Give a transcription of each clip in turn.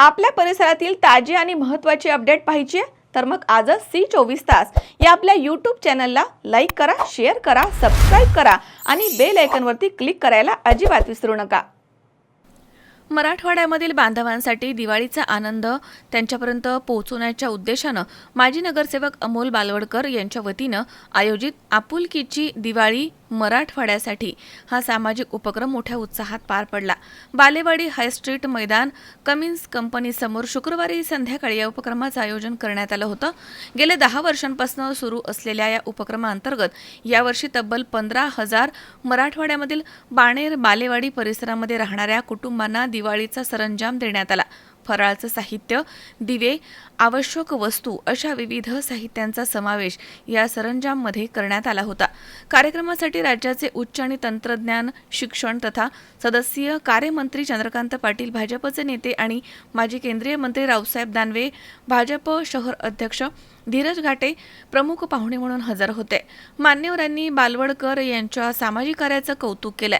आपल्या परिसरातील ताजी आणि महत्त्वाची अपडेट पाहिजे? तर मग आजच सी चोवीस तास या आपल्या यूट्यूब चॅनलला लाईक करा शेअर करा सबस्क्राईब करा आणि बेल आयकनवरती क्लिक करायला अजिबात विसरू नका. मराठवाड्यामधील बांधवांसाठी दिवाळीचा आनंद त्यांच्यापर्यंत पोहोचवण्याच्या उद्देशानं माजी नगरसेवक अमोल बालवडकर यांच्या वतीनं आयोजित आपुलकीची दिवाळी मराठवाड्यासाठी हा सामाजिक उपक्रम मोठ्या उत्साहात पार पडला. बालेवाडी हायस्ट्रीट मैदान कमिन्स कंपनीसमोर शुक्रवारी संध्याकाळी या उपक्रमाचं आयोजन करण्यात आलं होतं. गेल्या दहा वर्षांपासून सुरू असलेल्या या उपक्रमाअंतर्गत यावर्षी तब्बल पंधरा हजार मराठवाड्यामधील बाणेर बालेवाडी परिसरामध्ये राहणाऱ्या कुटुंबांना दिवाळीचा सरंजाम देण्यात आला. फराळचं साहित्य दिवे आवश्यक वस्तू अशा विविध साहित्यांचा समावेश या सरंजाममध्ये करण्यात आला होता. कार्यक्रमासाठी राज्याचे उच्च आणि तंत्रज्ञान शिक्षण तथा सदस्यीय कार्यमंत्री चंद्रकांत पाटील भाजपचे नेते आणि माजी केंद्रीय मंत्री रावसाहेब दानवे भाजप शहर अध्यक्ष धीरज घाटे प्रमुख पाहुणे म्हणून हजर होते. मान्यवरांनी बालवडकर यांच्या सामाजिक कार्याचं कौतुक केलंय.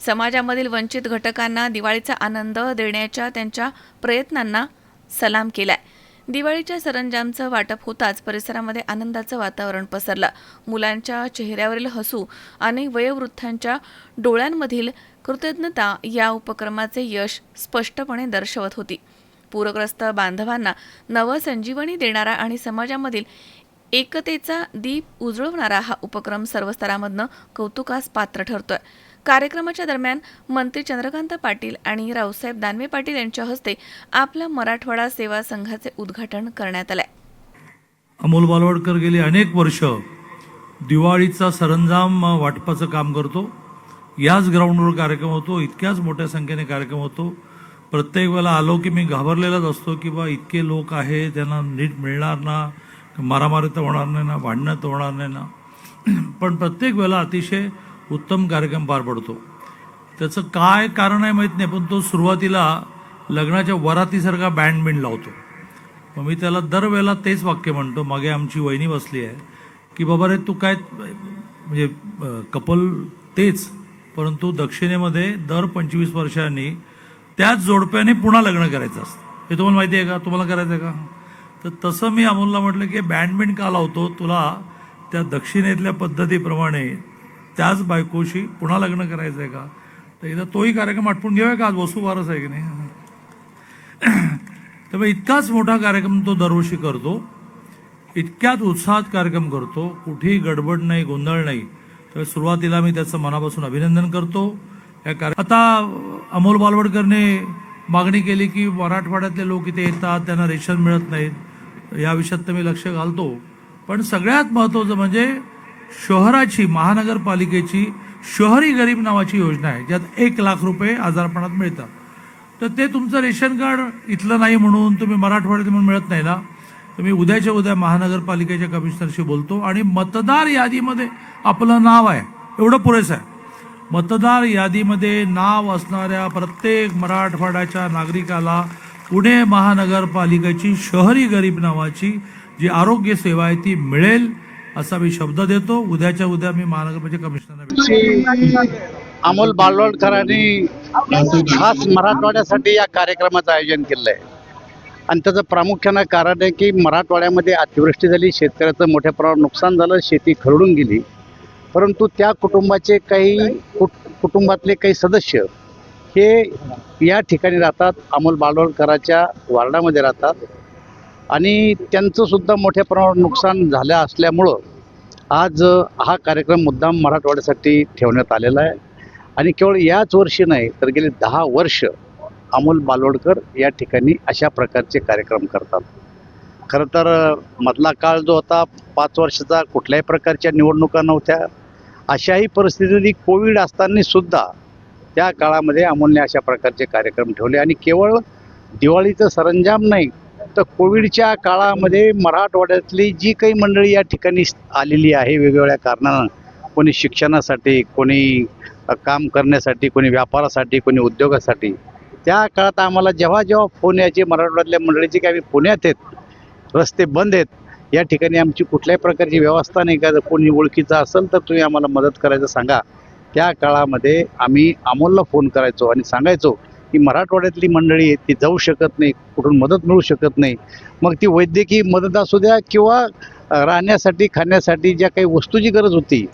समाजामधील वंचित घटकांना दिवाळीचा आनंद देण्याच्या त्यांच्या प्रयत्नांना सलाम केलाय. दिवाळीच्या सरंजामचं वाटप होताच परिसरामध्ये आनंदाचं वातावरण पसरलं. मुलांच्या चेहऱ्यावरील हसू आणि वयोवृद्धांच्या डोळ्यांमधील कृतज्ञता या उपक्रमाचे यश स्पष्टपणे दर्शवत होती. पूरग्रस्त बांधवांना नवसंजीवनी देणारा आणि समाजामधील एकतेचा दीप उजळवणारा हा उपक्रम सर्व स्तरामधनं कौतुकास पात्र ठरतोय. कार्यक्रमाच्या दरम्यान मंत्री चंद्रकांत पाटील आणि रावसाहेब दानवे पाटील यांच्या हस्ते आपला मराठवाडा सेवा संघाचे उद्घाटन करण्यात आलंय अमोल बालवडकर गेली अनेक वर्ष दिवाळीचा सरंजाम वाटपाचं काम करतो. याच ग्राउंडवर कार्यक्रम होतो इतक्याच मोठ्या संख्येने कार्यक्रम होतो. प्रत्येक वेळेला आलो की मी घाबरलेलाच असतो की बा इतके लोक आहे त्यांना नीट मिळणार ना मारामारी तर होणार नाही ना भांडणं तर होणार नाही ना. पण प्रत्येक वेळेला अतिशय उत्तम कार्यक्रम पार पडतो. त्याचं काय कारण आहे माहीत नाही पण तो सुरुवातीला लग्नाच्या वरातीसारखा बँड बिंड लावतो. मग मी त्याला दरवेळेला तेच वाक्य म्हणतो मागे आमची वहिनी बसली आहे की बाबा रे तू काय म्हणजे कपल तेच परंतु दक्षिणेमध्ये दर पंचवीस वर्षांनी त्याच जोडप्याने पुन्हा लग्न करायचं असतं. हे तुम्हाला माहिती आहे का? तुम्हाला करायचं आहे का? तर तसं मी अमोलला म्हटलं की बँडबिंड का लावतो? तुला त्या दक्षिणेतल्या पद्धतीप्रमाणे त्याच बायकोशी पुन्हा लग्न करायचं आहे का? तर एकदा तोही कार्यक्रम आटपून घेऊया का? आज वसू आहे की नाही? त्यामुळे इतकाच मोठा कार्यक्रम तो दरवर्षी करतो. इतक्यात उत्साहात कार्यक्रम करतो. कुठेही गडबड नाही गोंधळ नाही. तर सुरुवातीला मी त्याचं मनापासून अभिनंदन करतो. या कार्य आता अमोल बालवडकरने मागणी केली की मराठवाड्यातले लोक इथे येतात त्यांना रेशन मिळत नाहीत. या विषयात तर मी लक्ष घालतो. पण सगळ्यात महत्त्वाचं म्हणजे शहराची महानगरपालिकेची शहरी गरीब नावाची योजना आहे ज्यात एक लाख रुपये आजारपणात मिळतात. तर ते तुमचं रेशन कार्ड इथलं नाही म्हणून तुम्ही मराठवाड्यात म्हणून मिळत नाही ना? तर मी उद्याच्या उद्या महानगरपालिकेच्या कमिशनरशी बोलतो आणि मतदार यादीमध्ये आपलं नाव आहे. एवढं पुरेसं आहे. मतदार यादीमध्ये नाव असणाऱ्या प्रत्येक मराठवाड्याच्या नागरिकाला पुणे महानगरपालिकेची शहरी गरीब नावाची जी आरोग्य सेवा आहे ती मिळेल. असा मी शब्द देतो. उद्याच्या उद्या मी महानगरपालिका कमिशनरला अमोल बालवडकरांनी खास मराठवाड्यासाठी या कार्यक्रमाचं आयोजन केलं आहे आणि त्याचं प्रामुख्यानं कारण आहे की मराठवाड्यामध्ये अतिवृष्टी झाली शेतकऱ्याचं मोठ्या प्रमाणात नुकसान झालं शेती खरडून गेली. परंतु त्या कुटुंबाचे काही कुट कुटुंबातले काही सदस्य हे या ठिकाणी राहतात अमोल बालवडकराच्या वार्डामध्ये राहतात. आणि त्यांचंसुद्धा मोठ्या प्रमाणात नुकसान झालं असल्यामुळं आज हा कार्यक्रम मुद्दाम मराठवाड्यासाठी ठेवण्यात आलेला आहे. आणि केवळ याच वर्षी नाही तर गेले दहा वर्ष अमोल बालवडकर या ठिकाणी अशा प्रकारचे कार्यक्रम करतात. खरं तर मधला काळ जो होता पाच वर्षाचा कुठल्याही प्रकारच्या निवडणुका नव्हत्या. अशाही परिस्थितीत कोविड असताना सुद्धा त्या काळामध्ये अमोलने अशा प्रकारचे कार्यक्रम ठेवले. आणि केवळ दिवाळीचं सरंजाम नाही तर कोविडच्या काळामध्ये मराठवाड्यातली जी काही मंडळी या ठिकाणी आलेली आहे वेगवेगळ्या कारणानं कोणी शिक्षणासाठी कोणी काम करण्यासाठी कोणी व्यापारासाठी कोणी उद्योगासाठी त्या काळात आम्हाला जेव्हा जेव्हा फोन यायचे मराठवाड्यातल्या मंडळीचे की आम्ही पुण्यात आहेत रस्ते बंद आहेत या ठिकाणी आमची कुठल्याही प्रकारची व्यवस्था नाही. का जर कोणी ओळखीचा असेल तर तुम्ही आम्हाला मदत करायचं सांगा. त्या काळामध्ये आम्ही अमोलला फोन करायचो आणि सांगायचो ही मराठवाड्यातली मंडळी आहे ती जाऊ शकत नाही कुठून मदत मिळू शकत नाही. मग ती वैद्यकीय मदत असू द्या किंवा राहण्यासाठी खाण्यासाठी ज्या काही वस्तूची गरज होती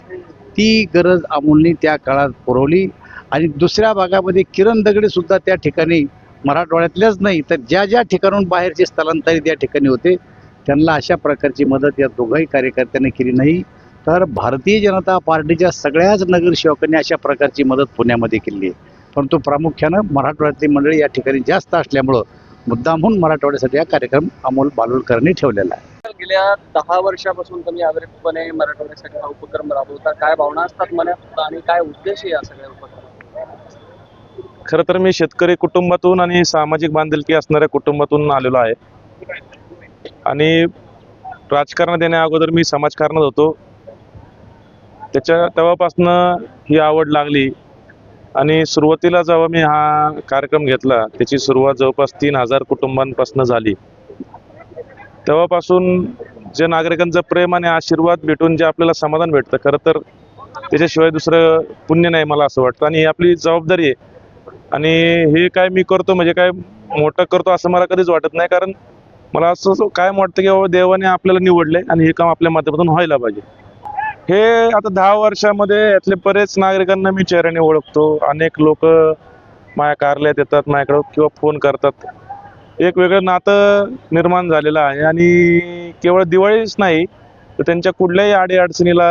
ती गरज अमोलनी त्या काळात पुरवली. आणि दुसऱ्या भागामध्ये किरण दगडे सुद्धा त्या ठिकाणी मराठवाड्यातल्याच नाही तर ज्या ज्या ठिकाणून बाहेरचे स्थलांतरित या ठिकाणी होते त्यांना अशा प्रकारची मदत या दोघाही कार्यकर्त्यांनी केली नाही. तर भारतीय जनता पार्टीच्या सगळ्याच नगरसेवकांनी अशा प्रकारची मदत पुण्यामध्ये केली आहे. परंतु प्रामुख्यानं मराठवाड्यातली मंडळी या ठिकाणी जास्त असल्यामुळं मुद्दामहून मराठवाड्यासाठी हा कार्यक्रम अमोल बालुलकरांनी ठेवलेला आहे. गेल्या दहा वर्षापासून तुम्ही अविरतपणे मराठवाड्यासाठी हा उपक्रम राबवता. काय भावना असतात मनात आणि काय उद्देश आहे या सगळ्या खरं तर मी शेतकरी कुटुंबातून आणि सामाजिक बांधिलकी असणाऱ्या कुटुंबातून आलेलो आहे. आणि राजकारणात येण्या अगोदर मी समाजकारणात होतो. त्याच्या तेव्हापासनं ही आवड लागली. आणि सुरुवातीला जेव्हा मी हा कार्यक्रम घेतला त्याची सुरुवात जवळपास तीन हजार कुटुंबांपासून झाली. तेव्हापासून जे नागरिकांचं प्रेम आणि आशीर्वाद भेटून जे आपल्याला समाधान भेटतं खरं तर त्याच्याशिवाय दुसरं पुण्य नाही मला असं वाटतं. आणि ही आपली जबाबदारी आहे. आणि हे काय मी करतो म्हणजे काय मोठं करतो असं मला कधीच वाटत नाही कारण मला असं काय वाटतं की बाबा देवाने आपल्याला निवडले आणि हे काम आपल्या माध्यमातून व्हायला पाहिजे. हे आता दहा वर्षामध्ये यातले बरेच नागरिकांना मी चेहऱ्याने ओळखतो. अनेक लोक माझ्या कार्यालयात येतात माझ्याकडं किंवा फोन करतात. एक वेगळं नातं निर्माण झालेलं आहे आणि केवळ दिवाळीच नाही तर त्यांच्या कुठल्याही अडीअडचणीला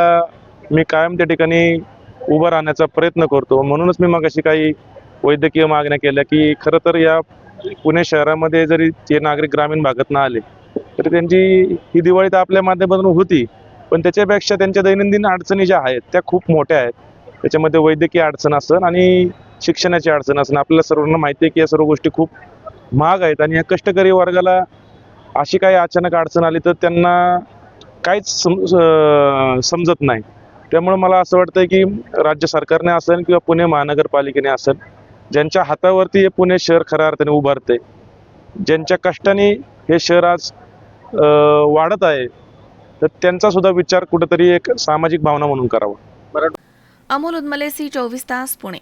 मी कायम त्या ठिकाणी उभं राहण्याचा प्रयत्न करतो. म्हणूनच मी मग अशी काही वैद्यकीय मागण्या केल्या की खरं तर या पुणे शहरामध्ये जरी ते नागरिक ग्रामीण भागातनं आले तरी त्यांची ही दिवाळी तर आपल्या माध्यमातून होती. पण त्याच्यापेक्षा त्यांच्या दैनंदिन अडचणी ज्या आहेत त्या खूप मोठ्या आहेत. त्याच्यामध्ये वैद्यकीय अडचण असन आणि शिक्षणाची अडचण असेल आपल्याला सर्वांना माहिती आहे की या सर्व गोष्टी खूप महाग आहेत आणि या कष्टकरी वर्गाला अशी काही अचानक अडचण आली तर त्यांना काहीच सम समजत नाही. त्यामुळे मला असं वाटतं की राज्य सरकारने असेल किंवा पुणे महानगरपालिकेने असेल ज्यांच्या हातावरती हे पुणे शहर खऱ्या अर्थाने उभारते ज्यांच्या कष्टाने हे शहर आज वाढत आहे तर त्यांचा सुद्धा विचार कुठेतरी एक सामाजिक भावना म्हणून करावा. अमोल उदमले सी चोवीस तास पुणे.